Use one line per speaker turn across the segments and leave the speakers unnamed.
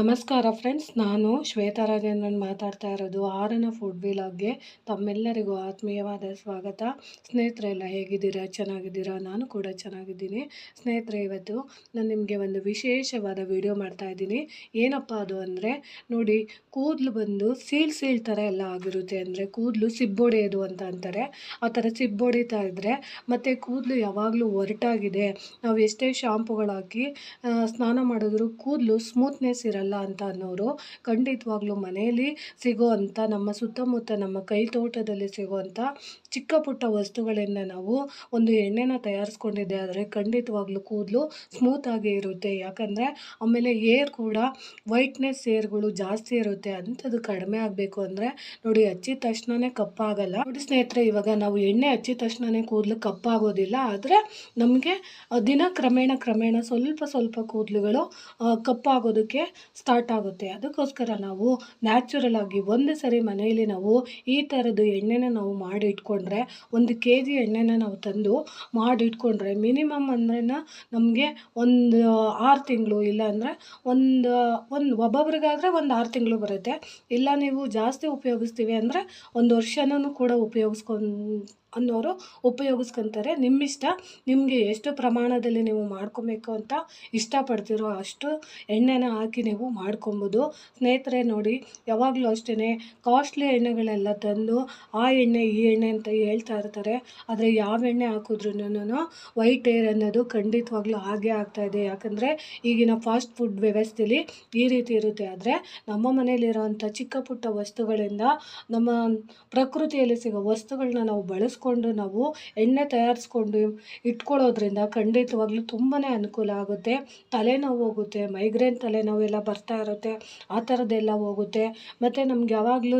ನಮಸ್ಕಾರ ಫ್ರೆಂಡ್ಸ್, ನಾನು ಶ್ವೇತಾ ರಾಜೇಂದ್ರನ್ ಮಾತಾಡ್ತಾ ಇರೋದು ಆರನ ಫುಡ್ ವಿಲಾಗ್ಗೆ. ತಮ್ಮೆಲ್ಲರಿಗೂ ಆತ್ಮೀಯವಾದ ಸ್ವಾಗತ. ಸ್ನೇಹಿತರೆಲ್ಲ ಹೇಗಿದ್ದೀರಾ? ಚೆನ್ನಾಗಿದ್ದೀರಾ? ನಾನು ಕೂಡ ಚೆನ್ನಾಗಿದ್ದೀನಿ. ಸ್ನೇಹಿತರೆ, ಇವತ್ತು ನಾನು ನಿಮಗೆ ಒಂದು ವಿಶೇಷವಾದ ವಿಡಿಯೋ ಮಾಡ್ತಾ ಇದ್ದೀನಿ. ಏನಪ್ಪ ಅದು ಅಂದರೆ, ನೋಡಿ, ಕೂದಲು ಬಂದು ಸೀಲ್ ಸೀಳ್ ಥರ ಎಲ್ಲ ಆಗಿರುತ್ತೆ ಅಂದರೆ, ಕೂದಲು ಸಿಬ್ಬೊಡೆಯೋದು ಅಂತ ಅಂತಾರೆ. ಆ ಥರ ಸಿಬ್ಬೊಡಿತಾ ಇದ್ದರೆ ಮತ್ತು ಕೂದಲು ಯಾವಾಗಲೂ ಒರಟಾಗಿದೆ. ನಾವು ಎಷ್ಟೇ ಶಾಂಪುಗಳಾಕಿ ಸ್ನಾನ ಮಾಡಿದ್ರು ಕೂದಲು ಸ್ಮೂತ್ನೆಸ್ ಇರಲ್ಲ. ಅಂತ ಅನ್ನೋರು ಖಂಡಿತವಾಗ್ಲೂ ಮನೆಯಲ್ಲಿ ಸಿಗೋವಂಥ ನಮ್ಮ ಸುತ್ತಮುತ್ತ ನಮ್ಮ ಕೈ ತೋಟದಲ್ಲಿ ಸಿಗೋವಂಥ ಚಿಕ್ಕ ಪುಟ್ಟ ವಸ್ತುಗಳಿಂದ ನಾವು ಒಂದು ಎಣ್ಣೆನ ತಯಾರಿಸ್ಕೊಂಡಿದ್ದೆ ಆದರೆ ಖಂಡಿತವಾಗ್ಲೂ ಕೂದಲು ಸ್ಮೂತಾಗಿ ಇರುತ್ತೆ. ಯಾಕಂದರೆ ಆಮೇಲೆ ಏರ್ ಕೂಡ ವೈಟ್ನೆಸ್ ಏರ್ಗಳು ಜಾಸ್ತಿ ಇರುತ್ತೆ. ಅಂಥದ್ದು ಕಡಿಮೆ ಆಗಬೇಕು ಅಂದರೆ ನೋಡಿ ಹಚ್ಚಿದ ತಕ್ಷಣವೇ ಕಪ್ಪಾಗಲ್ಲ. ನೋಡಿ ಸ್ನೇಹಿತರೆ, ಇವಾಗ ನಾವು ಎಣ್ಣೆ ಹಚ್ಚಿದ ತಕ್ಷಣವೇ ಕೂದಲು ಕಪ್ಪಾಗೋದಿಲ್ಲ. ಆದರೆ ನಮಗೆ ದಿನ ಕ್ರಮೇಣ ಕ್ರಮೇಣ ಸ್ವಲ್ಪ ಸ್ವಲ್ಪ ಕೂದಲುಗಳು ಕಪ್ಪಾಗೋದಕ್ಕೆ ಸ್ಟಾರ್ಟ್ ಆಗುತ್ತೆ. ಅದಕ್ಕೋಸ್ಕರ ನಾವು ನ್ಯಾಚುರಲ್ ಆಗಿ ಒಂದು ಸರಿ ಮನೆಯಲ್ಲಿ ನಾವು ಈ ಥರದ್ದು ಎಣ್ಣೆನ ನಾವು ಮಾಡಿ ಇಟ್ಕೊಂಡ್ರೆ ಒಂದು ಕೆ ಜಿ ಎಣ್ಣೆನ ನಾವು ತಂದು ಮಾಡಿ ಇಟ್ಕೊಂಡ್ರೆ ಮಿನಿಮಮ್ ಅಂದ್ರೆ ನಮಗೆ ಒಂದು ಆರು ತಿಂಗಳು ಇಲ್ಲ ಅಂದರೆ ಒಂದು ಒಂದು ಒಬ್ಬೊಬ್ರಿಗಾದರೆ ಒಂದು ಆರು ತಿಂಗಳು ಬರುತ್ತೆ. ಇಲ್ಲ ನೀವು ಜಾಸ್ತಿ ಉಪಯೋಗಿಸ್ತೀವಿ ಅಂದರೆ ಒಂದು ವರ್ಷನೂ ಕೂಡ ಉಪಯೋಗಿಸ್ಕೊಂಡು ಅನ್ನೋರು ಉಪಯೋಗಿಸ್ಕೊತಾರೆ. ನಿಮ್ಮಿಷ್ಟ, ನಿಮಗೆ ಎಷ್ಟು ಪ್ರಮಾಣದಲ್ಲಿ ನೀವು ಮಾಡ್ಕೊಬೇಕು ಅಂತ ಇಷ್ಟಪಡ್ತೀರೋ ಅಷ್ಟು ಎಣ್ಣೆನ ಹಾಕಿ ನೀವು ಮಾಡ್ಕೊಬೋದು. ಸ್ನೇಹಿತರೆ ನೋಡಿ, ಯಾವಾಗಲೂ ಅಷ್ಟೇ ಕಾಸ್ಟ್ಲಿ ಎಣ್ಣೆಗಳೆಲ್ಲ ತಂದು ಆ ಎಣ್ಣೆ, ಈ ಎಣ್ಣೆ ಅಂತ ಹೇಳ್ತಾ ಇರ್ತಾರೆ. ಆದರೆ ಯಾವ ಎಣ್ಣೆ ಹಾಕಿದ್ರೂ ವೈಟ್ ಏರ್ ಅನ್ನೋದು ಖಂಡಿತವಾಗ್ಲೂ ಹಾಗೆ ಆಗ್ತಾಯಿದೆ ಯಾಕಂದರೆ ಈಗಿನ ಫಾಸ್ಟ್ ಫುಡ್ ವ್ಯವಸ್ಥೆಯಲ್ಲಿ ಈ ರೀತಿ ಇರುತ್ತೆ. ಆದರೆ ನಮ್ಮ ಮನೆಯಲ್ಲಿರೋವಂಥ ಚಿಕ್ಕ ಪುಟ್ಟ ವಸ್ತುಗಳಿಂದ ನಮ್ಮ ಪ್ರಕೃತಿಯಲ್ಲಿ ಸಿಗೋ ವಸ್ತುಗಳನ್ನ ನಾವು ಬಳಸ್ಕೊಂಡು ನಾವು ಎಣ್ಣೆ ತಯಾರಿಸ್ಕೊಂಡು ಇಟ್ಕೊಳ್ಳೋದ್ರಿಂದ ಖಂಡಿತವಾಗ್ಲೂ ತುಂಬಾ ಅನುಕೂಲ ಆಗುತ್ತೆ. ತಲೆನೋವು ಹೋಗುತ್ತೆ ಮೈಗ್ರೇನ್ ತಲೆನೋವೆಲ್ಲ ಬರ್ತಾ ಇರುತ್ತೆ, ಆ ಥರದ್ದೆಲ್ಲ ಹೋಗುತ್ತೆ. ಮತ್ತು ನಮ್ಗೆ ಯಾವಾಗ್ಲೂ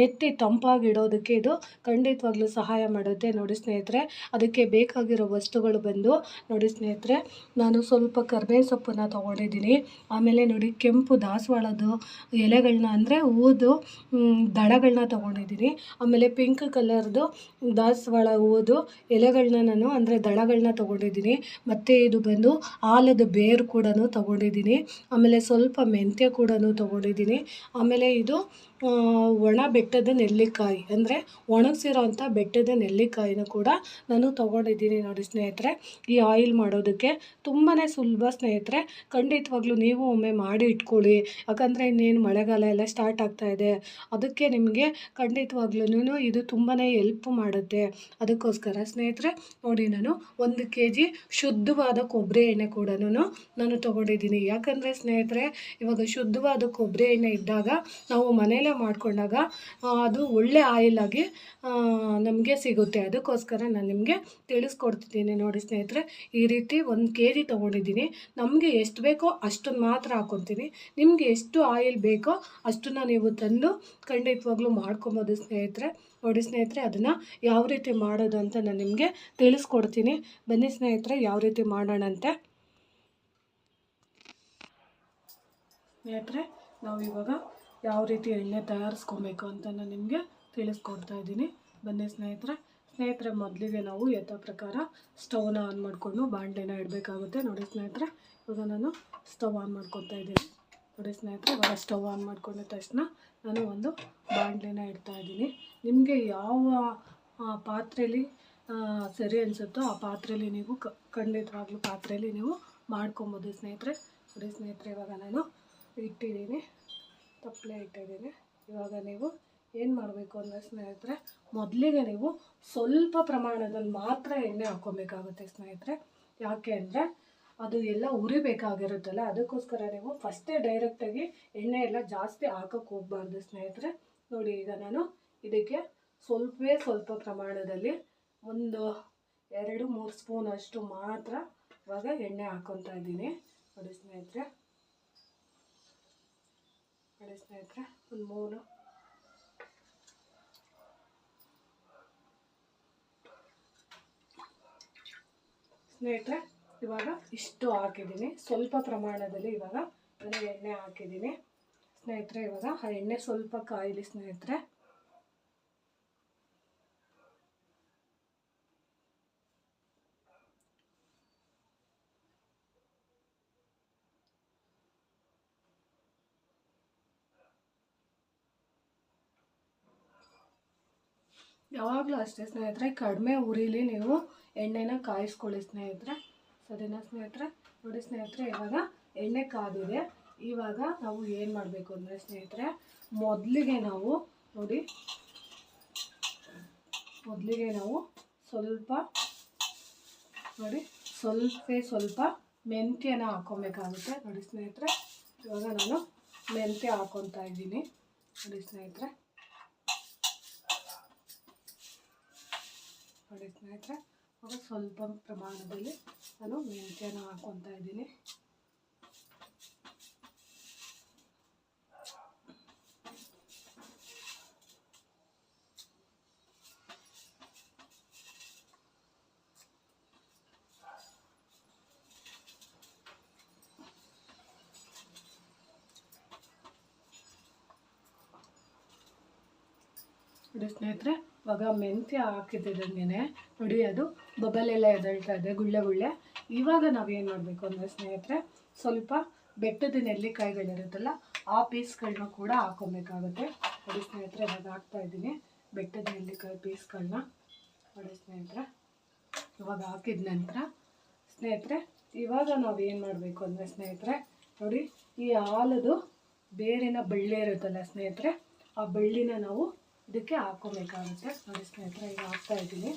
ನೆತ್ತಿ ತಂಪಾಗಿ ಇಡೋದಕ್ಕೆ ಇದು ಖಂಡಿತವಾಗ್ಲೂ ಸಹಾಯ ಮಾಡುತ್ತೆ. ನೋಡಿ ಸ್ನೇಹಿತರೆ, ಅದಕ್ಕೆ ಬೇಕಾಗಿರೋ ವಸ್ತುಗಳು ಬಂದು ನೋಡಿ ಸ್ನೇಹಿತರೆ, ನಾನು ಸ್ವಲ್ಪ ಕರ್ಬೇವಿನ ಸೊಪ್ಪನ್ನು ತೊಗೊಂಡಿದ್ದೀನಿ. ಆಮೇಲೆ ನೋಡಿ ಕೆಂಪು ದಾಸವಾಳದ್ದು ಎಲೆಗಳನ್ನ ಅಂದರೆ ಹೂದು ದಳಗಳನ್ನ ತೊಗೊಂಡಿದ್ದೀನಿ. ಆಮೇಲೆ ಪಿಂಕ್ ಕಲರ್ದು ದಾಸವಾಳ ಹೂವುದು ಎಲೆಗಳನ್ನ ನಾನು ಅಂದರೆ ದಳಗಳನ್ನ ತೊಗೊಂಡಿದ್ದೀನಿ. ಮತ್ತು ಇದು ಬಂದು ಆಲದ ಬೇರು ಕೂಡ ತೊಗೊಂಡಿದ್ದೀನಿ. ಆಮೇಲೆ ಸ್ವಲ್ಪ ಮೆಂತ್ಯ ಕೂಡ ತೊಗೊಂಡಿದ್ದೀನಿ. ಆಮೇಲೆ ಇದು ಒಣ ಬೆಟ್ಟದ ನೆಲ್ಲಿಕಾಯಿ, ಅಂದರೆ ಒಣಗಿಸಿರೋಂಥ ಬೆಟ್ಟದ ನೆಲ್ಲಿಕಾಯಿನ ಕೂಡ ನಾನು ತೊಗೊಂಡಿದ್ದೀನಿ ನೋಡಿ ಸ್ನೇಹಿತರೆ. ಈ ಆಯಿಲ್ ಮಾಡೋದಕ್ಕೆ ತುಂಬಾ ಸುಲಭ ಸ್ನೇಹಿತರೆ. ಖಂಡಿತವಾಗ್ಲೂ ನೀವು ಒಮ್ಮೆ ಮಾಡಿ ಇಟ್ಕೊಳ್ಳಿ. ಯಾಕಂದರೆ ಇನ್ನೇನು ಮಳೆಗಾಲ ಎಲ್ಲ ಸ್ಟಾರ್ಟ್ ಆಗ್ತಾ ಇದೆ. ಅದಕ್ಕೆ ನಿಮಗೆ ಖಂಡಿತವಾಗ್ಲೂ ಇದು ತುಂಬಾ ಎಲ್ಪ್ ಮಾಡುತ್ತೆ. ಅದಕ್ಕೋಸ್ಕರ ಸ್ನೇಹಿತರೆ, ನೋಡಿ ನಾನು ಒಂದು ಕೆ ಜಿ ಶುದ್ಧವಾದ ಕೊಬ್ಬರಿ ಎಣ್ಣೆ ಕೂಡ ನಾನು ತೊಗೊಂಡಿದ್ದೀನಿ. ಯಾಕಂದರೆ ಸ್ನೇಹಿತರೆ, ಇವಾಗ ಶುದ್ಧವಾದ ಕೊಬ್ಬರಿ ಎಣ್ಣೆ ಇದ್ದಾಗ ನಾವು ಮನೆಯಲ್ಲೇ ಮಾಡಿಕೊಂಡಾಗ ಅದು ಒಳ್ಳೆ ಆಯಿಲ್ ಆಗಿ ನಮಗೆ ಸಿಗುತ್ತೆ. ಅದಕ್ಕೋಸ್ಕರ ನಾನು ನಿಮಗೆ ತಿಳಿಸ್ಕೊಡ್ತಿದ್ದೀನಿ ನೋಡಿ ಸ್ನೇಹಿತರೆ. ಈ ರೀತಿ ಒಂದು ಕೆ ಜಿ ತೊಗೊಂಡಿದ್ದೀನಿ. ನಮಗೆ ಎಷ್ಟು ಬೇಕೋ ಅಷ್ಟನ್ನು ಮಾತ್ರ ಹಾಕ್ಕೊತೀನಿ ನಿಮಗೆ ಎಷ್ಟು ಆಯಿಲ್ ಬೇಕೋ ಅಷ್ಟನ್ನು ನೀವು ತಂದು ಖಂಡಿತವಾಗ್ಲೂ ಮಾಡ್ಕೊಬೋದು ಸ್ನೇಹಿತರೆ. ನೋಡಿ ಸ್ನೇಹಿತರೆ, ಅದನ್ನು ಯಾವ ರೀತಿ ಮಾಡೋದು ಅಂತ ನಾನು ನಿಮಗೆ ತಿಳಿಸ್ಕೊಡ್ತೀನಿ. ಬನ್ನಿ ಸ್ನೇಹಿತರೆ, ಯಾವ ರೀತಿ ಮಾಡೋಣಂತೆ. ಸ್ನೇಹಿತರೆ, ನಾವು ಇವಾಗ ಯಾವ ರೀತಿ ಎಣ್ಣೆ ತಯಾರಿಸ್ಕೊಬೇಕು ಅಂತ ನಾನು ನಿಮಗೆ ತಿಳಿಸ್ಕೊಡ್ತಾ ಇದ್ದೀನಿ. ಬನ್ನಿ ಸ್ನೇಹಿತರೆ ಸ್ನೇಹಿತರೆ, ಮೊದಲಿಗೆ ನಾವು ಯಥಾ ಪ್ರಕಾರ ಸ್ಟವ್ನ ಆನ್ ಮಾಡಿಕೊಂಡು ಬಾಣಲೆನ ಇಡಬೇಕಾಗುತ್ತೆ. ನೋಡಿ ಸ್ನೇಹಿತರೆ, ಇವಾಗ ನಾನು ಸ್ಟವ್ ಆನ್ ಮಾಡ್ಕೊತಾ ಇದ್ದೀನಿ. ನೋಡಿ ಸ್ನೇಹಿತರೆ, ಇವಾಗ ಸ್ಟವ್ ಆನ್ ಮಾಡ್ಕೊಂಡ ತಕ್ಷಣ ನಾನು ಒಂದು ಬಾಣಲೆನ ಇಡ್ತಾ ಇದ್ದೀನಿ. ನಿಮಗೆ ಯಾವ ಪಾತ್ರೆಯಲ್ಲಿ ಸರಿ ಅನಿಸುತ್ತೋ ಆ ಪಾತ್ರೆಯಲ್ಲಿ ನೀವು ಖಂಡಿತವಾಗ್ಲೂ ಪಾತ್ರೆಯಲ್ಲಿ ನೀವು ಮಾಡ್ಕೊಬೋದು ಸ್ನೇಹಿತರೆ. ನೋಡಿ ಸ್ನೇಹಿತರೆ, ಇವಾಗ ನಾನು ಇಟ್ಟಿದ್ದೀನಿ. ತಪ್ಪಲೆ ಇಟ್ಟಿದ್ದೀನಿ. ಇವಾಗ ನೀವು ಏನು ಮಾಡಬೇಕು ಅಂದರೆ ಸ್ನೇಹಿತರೆ, ಮೊದಲಿಗೆ ನೀವು ಸ್ವಲ್ಪ ಪ್ರಮಾಣದಲ್ಲಿ ಮಾತ್ರ ಎಣ್ಣೆ ಹಾಕ್ಕೊಬೇಕಾಗುತ್ತೆ ಸ್ನೇಹಿತರೆ. ಯಾಕೆ ಅಂದರೆ ಅದು ಎಲ್ಲ ಉರಿಬೇಕಾಗಿರುತ್ತಲ್ಲ, ಅದಕ್ಕೋಸ್ಕರ ನೀವು ಫಸ್ಟೇ ಡೈರೆಕ್ಟಾಗಿ ಎಣ್ಣೆ ಎಲ್ಲ ಜಾಸ್ತಿ ಹಾಕೋಕ್ಕೆ ಹೋಗಬಾರ್ದು ಸ್ನೇಹಿತರೆ. ನೋಡಿ, ಈಗ ನಾನು ಇದಕ್ಕೆ ಸ್ವಲ್ಪವೇ ಸ್ವಲ್ಪ ಪ್ರಮಾಣದಲ್ಲಿ ಒಂದು ಎರಡು ಮೂರು ಸ್ಪೂನ್ ಅಷ್ಟು ಮಾತ್ರ ಇವಾಗ ಎಣ್ಣೆ ಹಾಕ್ಕೊತಾ ಇದ್ದೀನಿ. ನೋಡಿ ಸ್ನೇಹಿತರೆ. ನೋಡಿ ಸ್ನೇಹಿತರೆ, ಒಂದು ಮೂರು. ಸ್ನೇಹಿತರೆ, ಇವಾಗ ಇಷ್ಟು ಹಾಕಿದ್ದೀನಿ. ಸ್ವಲ್ಪ ಪ್ರಮಾಣದಲ್ಲಿ ಇವಾಗ ನಾನು ಎಣ್ಣೆ ಹಾಕಿದ್ದೀನಿ. ಸ್ನೇಹಿತರೆ, ಇವಾಗ ಆ ಎಣ್ಣೆ ಸ್ವಲ್ಪ ಕಾಯಿಲಿ ಸ್ನೇಹಿತರೆ. ಯಾವಾಗಲೂ ಅಷ್ಟೇ ಸ್ನೇಹಿತರೆ, ಕಡಿಮೆ ಉರಿಲಿ ನೀವು ಎಣ್ಣೆನ ಕಾಯಿಸ್ಕೊಳ್ಳಿ ಸ್ನೇಹಿತರೆ. ಸರಿನಾ ಸ್ನೇಹಿತರೆ? ನೋಡಿ ಸ್ನೇಹಿತರೆ, ಇವಾಗ ಎಣ್ಣೆ ಕಾದಿದೆ. ಇವಾಗ ನಾವು ಏನು ಮಾಡಬೇಕು ಅಂದರೆ ಸ್ನೇಹಿತರೆ, ಮೊದಲಿಗೆ ನಾವು ನೋಡಿ, ಮೊದಲಿಗೆ ನಾವು ಸ್ವಲ್ಪ ನೋಡಿ, ಸ್ವಲ್ಪ ಸ್ವಲ್ಪ ಮೆಂತ್ಯನ ಹಾಕೊಬೇಕಾಗುತ್ತೆ. ನೋಡಿ ಸ್ನೇಹಿತರೆ, ಇವಾಗ ನಾನು ಮೆಂತ್ಯ ಹಾಕೊತಾ ಇದ್ದೀನಿ. ನೋಡಿ ಸ್ನೇಹಿತರೆ. ನೋಡಿ ಸ್ನೇಹಿತರೆ ಅವಾಗ ಸ್ವಲ್ಪ ಪ್ರಮಾಣದಲ್ಲಿ ನಾನು ಮೆಂತ್ಯನ ಹಾಕ್ಕೊತಾ ಇದ್ದೀನಿ. ನೋಡಿ ಸ್ನೇಹಿತರೆ ಇವಾಗ ಮೆಂತ್ಯ ಹಾಕಿದ್ದಂಗೆ ನೋಡಿ ಅದು ಬಬಲ್ ಎಲ್ಲ ಎದಳ್ತಾ ಇದೆ, ಗುಳ್ಳೆ ಗುಳ್ಳೆ. ಇವಾಗ ನಾವೇನು ಮಾಡಬೇಕು ಅಂದರೆ ಸ್ನೇಹಿತರೆ, ಸ್ವಲ್ಪ ಬೆಟ್ಟದ ನೆಲ್ಲಿಕಾಯಿಗಳಿರುತ್ತಲ್ಲ ಆ ಪೀಸ್ಗಳನ್ನ ಕೂಡ ಹಾಕೊಬೇಕಾಗುತ್ತೆ. ನೋಡಿ ಸ್ನೇಹಿತರೆ, ಇವಾಗ ಹಾಕ್ತಾ ಇದ್ದೀನಿ. ಬೆಟ್ಟದ ನೆಲ್ಲಿಕಾಯಿ ಪೀಸ್ಗಳನ್ನ. ನೋಡಿ ಸ್ನೇಹಿತರೆ, ಇವಾಗ ಹಾಕಿದ ನಂತರ ಸ್ನೇಹಿತರೆ, ಇವಾಗ ನಾವು ಏನು ಮಾಡಬೇಕು ಅಂದರೆ ಸ್ನೇಹಿತರೆ, ನೋಡಿ ಈ ಹಾಲದು ಬೇರಿನ ಬಳ್ಳಿ ಇರುತ್ತಲ್ಲ ಸ್ನೇಹಿತರೆ, ಆ ಬಳ್ಳಿನ ನಾವು ಇದಕ್ಕೆ ಹಾಕೋಬೇಕಾಗುತ್ತೆ. ನೋಡಿ ಸ್ನೇಹಿತರೆ, ಈಗ ಹಾಕ್ತಾ ಇದ್ದೀನಿ.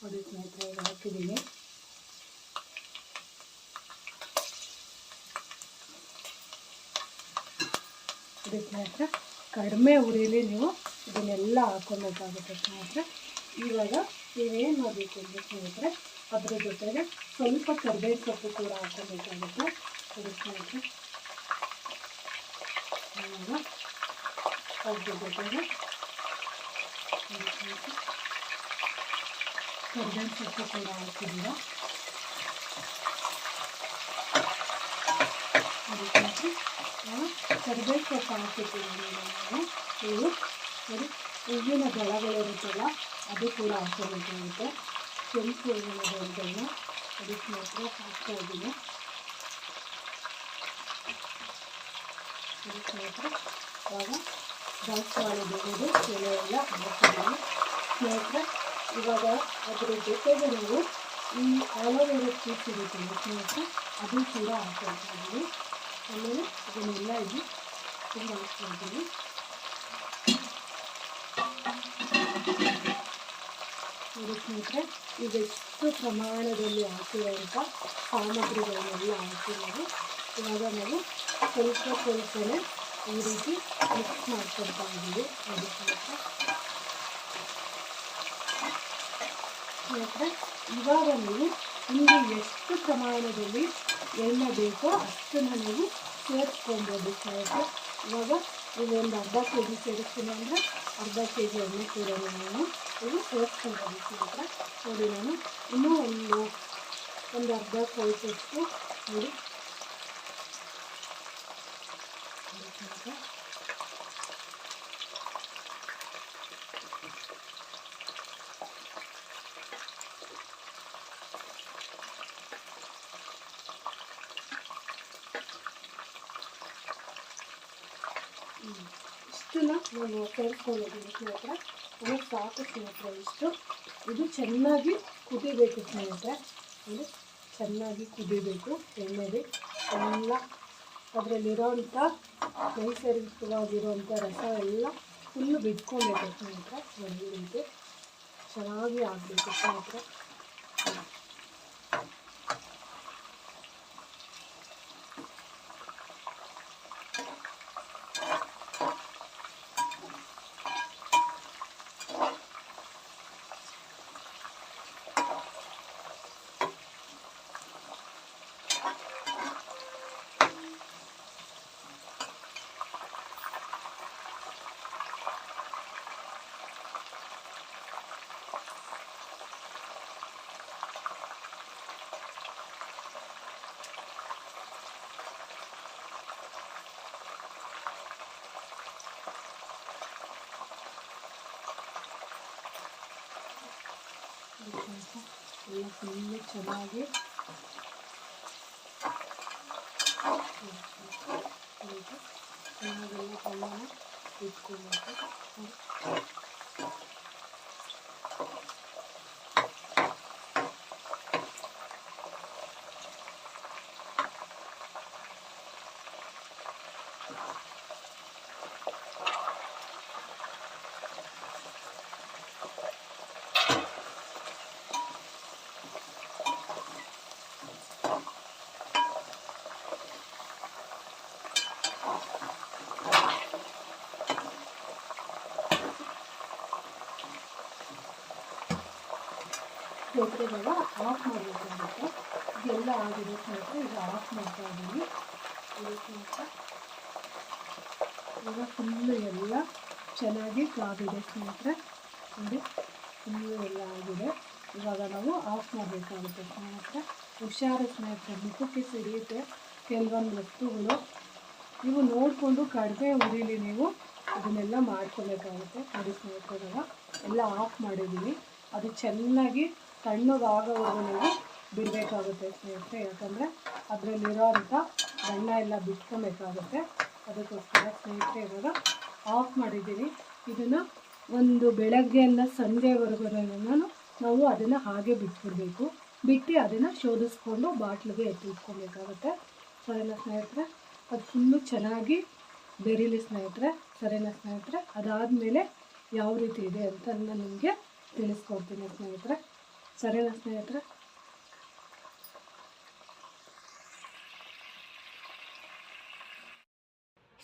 ನೋಡಿ ಸ್ನೇಹಿತರೆ, ಈಗ ಹಾಕಿದ್ದೀನಿ. ನೋಡಿ ಸ್ನೇಹಿತರೆ, ಕಡಿಮೆ ಉರಿಲಿ ನೀವು ಇದನ್ನೆಲ್ಲ ಹಾಕೋಬೇಕಾಗುತ್ತೆ ಸ್ನೇಹಿತರೆ. ಇವಾಗ ನೀವೇನು ಮಾಡಬೇಕು ಅಂದರೆ ಸ್ನೇಹಿತರೆ, ಅದರ ಜೊತೆಗೆ ಸ್ವಲ್ಪ ಕರ್ಬೇವು ಸೊಪ್ಪು ಕೂಡ ಹಾಕೋಬೇಕಾಗುತ್ತೆ. ನೋಡಿ ಸ್ನೇಹಿತರೆ. ಇವಾಗ ಅದ್ರ ಜೊತೆಗೆ ಕರಿಬೇವು ಸೊಪ್ಪು ಕೂಡ ಹಾಕಿದ್ದೀರ ಕರಿಬೇವು ಸೊಪ್ಪು ಹಾಕಿದ್ದೀವಿ ನಾವು ನೀವು ನೋಡಿ ಹೂವಿನ ದಳಗಳಿರುತ್ತಲ್ಲ ಅದು ಕೂಡ ಹಾಕಬೇಕಾಗುತ್ತೆ ಕೆಂಪು ಹೂವಿನ ದಳಗಳನ್ನ ಅದಕ್ಕೆ ಮಾತ್ರ ಹಾಕ್ತಾ ಇದ್ದೀನಿ ಅದಕ್ಕೆ ಮಾತ್ರ ಇವಾಗ ದಾಸವಾಳ ಬೆಳೆದು ಎಲೆ ಎಲ್ಲ ಹಾಕಿದ್ದೀನಿ ನಂತರ ಇವಾಗ ಅದರ ಜೊತೆಗೆ ನಾವು ಈ ಆಲೋವೆರಾ ಚೀಸ್ ಇರುತ್ತಲ್ಲ ಸ್ನೇಹಿತರೆ ಅದು ಕೂಡ ಇದ್ದೀನಿ ಆಮೇಲೆ ಇದನ್ನೆಲ್ಲ ಇಲ್ಲಿ ತುಂಬ ಹಾಕ್ತಾ ಇದ್ದೀನಿ ಇದೆಷ್ಟು ಪ್ರಮಾಣದಲ್ಲಿ ಹಾಕಿರುವಂಥ ಸಾಮಗ್ರಿಗಳನ್ನೆಲ್ಲ ಹಾಕಿರೋದು ಇವಾಗ ನಾವು ಸ್ವಲ್ಪ ಸ್ವಲ್ಪನೇ ಈ ರೀತಿ ಮಿಕ್ಸ್ ಮಾಡ್ಕೊಳ್ತಾ ಇದ್ದೀವಿ ನೋಡಿ ಸ್ನೇಹಿತರೆ ಸ್ನೇಹಿತರೆ ಇವಾಗ ನೀವು ನಿಮಗೆ ಎಷ್ಟು ಪ್ರಮಾಣದಲ್ಲಿ ಎಣ್ಣೆ ಬೇಕೋ ಅಷ್ಟನ್ನು ನೀವು ಸೇರಿಸ್ಕೊಬೋದು ಸ್ನೇಹಿತರೆ ಇವಾಗ ಇದೊಂದು ಅರ್ಧ ಕೆ ಜಿ ಸೇರಿಸ್ತೀನಿ ಅಂದರೆ ಅರ್ಧ ಕೆ ಜಿ ಎಣ್ಣೆ ಕೂಡ ನಾನು ಇದು ಸೇರಿಸ್ಕೊಬೋದು ಸ್ನೇಹಿತರೆ ನೋಡಿ ನಾನು ಇನ್ನೂ ಒಂದು ಒಂದು ಅರ್ಧ ಕೈಸಷ್ಟು ನೋಡಿ ಸ್ನೇಹಿತರೆ ಇಷ್ಟನ್ನ ನಾನು ಸೇರಿಸ್ಕೊಂಡಿದ್ದೀನಿ ಸ್ನೇಹಿತರೆ ನನಗೆ ಸಾಕು ಸ್ನೇಹಿತರೆ, ಇಷ್ಟು. ಇದು ಚೆನ್ನಾಗಿ ಕುದಿಬೇಕು ಸ್ನೇಹಿತರೆ. ಇದು ಚೆನ್ನಾಗಿ ಕುದಿಬೇಕು ಎಣ್ಣೆಗೆ ಎಲ್ಲ ಅದರಲ್ಲಿರೋಂಥ ನೈಸರ್ಗಿಕವಾಗಿರುವಂಥ ರಸ ಎಲ್ಲ ಫುಲ್ಲು ಬಿಟ್ಕೊಳ್ಬೇಕು ಸ್ನೇಹಿತರೆ ಒಂದು ಚೆನ್ನಾಗಿ ಆಗಬೇಕು ಸ್ನೇಹಿತರೆ ಎಲ್ಲ ಫುಲ್ಲು ಚೆನ್ನಾಗಿ ಚೆನ್ನಾಗೆಲ್ಲ ಕಲ್ಲನ್ನು ಇಟ್ಕೊಬೇಕು ಇವಾಗ ಆಫ್ ಮಾಡಬೇಕಾಗುತ್ತೆ ಇದೆಲ್ಲ ಆಗಿದೆ ಅಂತ ಈಗ ಆಫ್ ಮಾಡ್ತಾ ಇದ್ದೀನಿ. ಈಗ ಫುಲ್ಲು ಎಲ್ಲ ಚೆನ್ನಾಗಿ ಕಾದಿದೆ ಸ್ನೇಹಿತರೆ. ನೋಡಿ ಫುಲ್ಲು ಎಲ್ಲ ಆಗಿದೆ. ಇವಾಗ ನಾವು ಆಫ್ ಮಾಡಬೇಕಾಗುತ್ತೆ ಸ್ನೇಹಿತರೆ. ಹುಷಾರು ಸ್ನೇಹಿತರೆ ಮುಖಕ್ಕೆ ಸಿಡಿಯುತ್ತೆ. ಕೆಲವೊಂದು ವಸ್ತುಗಳು ನೀವು ನೋಡಿಕೊಂಡು ಕಡಿಮೆ ಉರಿಲಿ ನೀವು ಅದನ್ನೆಲ್ಲ ಮಾಡ್ಕೊಬೇಕಾಗುತ್ತೆ ನೋಡಿ ಸ್ನೇಹಿತರೆ ಎಲ್ಲ ಆಫ್ ಮಾಡಿದ್ದೀನಿ. ಅದು ಚೆನ್ನಾಗಿ ತಣ್ಣಗಾಗೋವರೆಗೂ ನೀವು ಬಿಡಬೇಕಾಗುತ್ತೆ ಸ್ನೇಹಿತರೆ. ಯಾಕಂದರೆ ಅದರಲ್ಲಿರೋ ಅಂಥ ಬಣ್ಣ ಎಲ್ಲ ಬಿಟ್ಕೊಬೇಕಾಗುತ್ತೆ. ಅದಕ್ಕೋಸ್ಕರ ಸ್ನೇಹಿತರೆ, ಇವಾಗ ಆಫ್ ಮಾಡಿದ್ದೀನಿ. ಇದನ್ನು ಒಂದು ಬೆಳಗ್ಗೆಯಿಂದ ಸಂಜೆವರೆಗೂ ನಾನು ನಾವು ಅದನ್ನು ಹಾಗೆ ಬಿಟ್ಬಿಡಬೇಕು. ಬಿಟ್ಟು ಅದನ್ನು ಶೋಧಿಸ್ಕೊಂಡು ಬಾಟ್ಲಿಗೆ ಎತ್ತಿಟ್ಕೊಬೇಕಾಗುತ್ತೆ ಸರಿನಾ ಸ್ನೇಹಿತರೆ? ಅದು ಫುಲ್ಲು ಚೆನ್ನಾಗಿ ಬೆರೀಲಿ ಸ್ನೇಹಿತರೆ. ಸರಿನಾ ಸ್ನೇಹಿತರೆ? ಅದಾದಮೇಲೆ ಯಾವ ರೀತಿ ಇದೆ ಅಂತ ನಾನು ನಿಮಗೆ ತಿಳಿಸ್ಕೊಡ್ತೀನಿ ಸ್ನೇಹಿತರೆ. ಸರಿನಾ ಸ್ನೇಹಿತರೆ.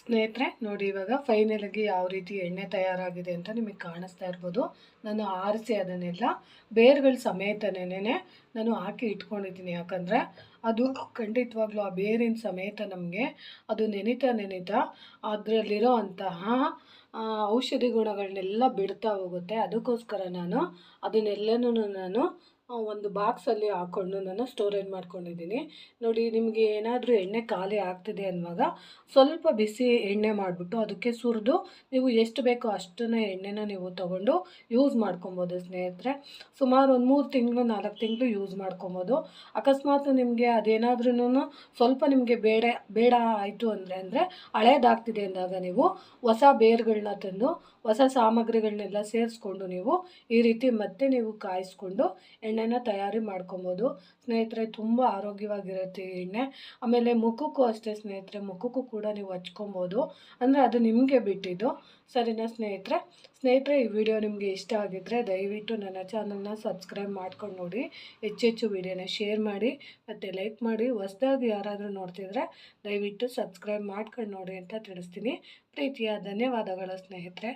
ಸ್ನೇಹಿತರೆ, ನೋಡಿ ಇವಾಗ ಫೈನಲಾಗಿ ಯಾವ ರೀತಿ ಎಣ್ಣೆ ತಯಾರಾಗಿದೆ ಅಂತ ನಿಮಗೆ ಕಾಣಿಸ್ತಾ ಇರ್ಬೋದು. ನಾನು ಆರಿಸಿ ಅದನ್ನೆಲ್ಲ ಬೇರುಗಳ ಸಮೇತನೇ ನಾನು ಹಾಕಿ ಇಟ್ಕೊಂಡಿದ್ದೀನಿ. ಯಾಕಂದರೆ ಅದು ಖಂಡಿತವಾಗ್ಲೂ ಆ ಬೇರಿನ ಸಮೇತ ನಮಗೆ ಅದು ನೆನೀತಾ ನೆನೀತಾ ಅದರಲ್ಲಿರೋ ಅಂತಹ ಔಷಧಿ ಗುಣಗಳನ್ನೆಲ್ಲ ಬಿಡ್ತಾ ಹೋಗುತ್ತೆ. ಅದಕ್ಕೋಸ್ಕರ ನಾನು ಅದನ್ನೆಲ್ಲನೂ ನಾನು ಒಂದು ಬಾಕ್ಸಲ್ಲಿ ಹಾಕ್ಕೊಂಡು ನಾನು ಸ್ಟೋರೇಜ್ ಮಾಡ್ಕೊಂಡಿದ್ದೀನಿ. ನೋಡಿ, ನಿಮಗೆ ಏನಾದರೂ ಎಣ್ಣೆ ಖಾಲಿ ಆಗ್ತಿದೆ ಅನ್ನುವಾಗ ಸ್ವಲ್ಪ ಬಿಸಿ ಎಣ್ಣೆ ಮಾಡಿಬಿಟ್ಟು ಅದಕ್ಕೆ ಸುರಿದು ನೀವು ಎಷ್ಟು ಬೇಕೋ ಅಷ್ಟನ್ನ ಎಣ್ಣೆನ ನೀವು ತೊಗೊಂಡು ಯೂಸ್ ಮಾಡ್ಕೊಬೋದು ಸ್ನೇಹಿತರೆ. ಸುಮಾರು ಒಂದು ಮೂರು ತಿಂಗಳು, ನಾಲ್ಕು ತಿಂಗಳು ಯೂಸ್ ಮಾಡ್ಕೊಬೋದು. ಅಕಸ್ಮಾತ್ ನಿಮಗೆ ಅದೇನಾದ್ರೂ ಸ್ವಲ್ಪ ನಿಮಗೆ ಬೇಡ ಬೇಡ ಆಯಿತು ಅಂದರೆ ಅಂದರೆ ಹಳೇದಾಗ್ತಿದೆ ಅಂದಾಗ ನೀವು ಹೊಸ ಬೇರ್ಗಳನ್ನ ತಂದು, ಹೊಸ ಸಾಮಗ್ರಿಗಳನ್ನೆಲ್ಲ ಸೇರಿಸ್ಕೊಂಡು ನೀವು ಈ ರೀತಿ ಮತ್ತೆ ನೀವು ಕಾಯಿಸ್ಕೊಂಡು ಎಣ್ಣೆನ ತಯಾರಿ ಮಾಡ್ಕೊಬೋದು. ಸ್ನೇಹಿತರೆ, ತುಂಬ ಆರೋಗ್ಯವಾಗಿರುತ್ತೆ ಈ ಎಣ್ಣೆ. ಆಮೇಲೆ ಮುಖಕ್ಕೂ ಅಷ್ಟೇ ಸ್ನೇಹಿತರೆ, ಮುಖಕ್ಕೂ ಕೂಡ ನೀವು ಹಚ್ಕೊಬೋದು. ಅಂದರೆ ಅದು ನಿಮಗೆ ಬಿಟ್ಟಿದ್ದು. ಸರಿನಾ ಸ್ನೇಹಿತರೆ? ಸ್ನೇಹಿತರೆ, ಈ ವಿಡಿಯೋ ನಿಮಗೆ ಇಷ್ಟ ಆಗಿದ್ದರೆ ದಯವಿಟ್ಟು ನನ್ನ ಚಾನಲ್ನ ಸಬ್ಸ್ಕ್ರೈಬ್ ಮಾಡ್ಕೊಂಡು ನೋಡಿ. ಹೆಚ್ಚೆಚ್ಚು ವಿಡಿಯೋನ ಶೇರ್ ಮಾಡಿ, ಮತ್ತು ಲೈಕ್ ಮಾಡಿ. ಹೊಸ್ದಾಗಿ ಯಾರಾದರೂ ನೋಡ್ತಿದ್ರೆ ದಯವಿಟ್ಟು ಸಬ್ಸ್ಕ್ರೈಬ್ ಮಾಡ್ಕೊಂಡು ನೋಡಿ ಅಂತ ತಿಳಿಸ್ತೀನಿ. ಪ್ರೀತಿಯ ಧನ್ಯವಾದಗಳು ಸ್ನೇಹಿತರೆ.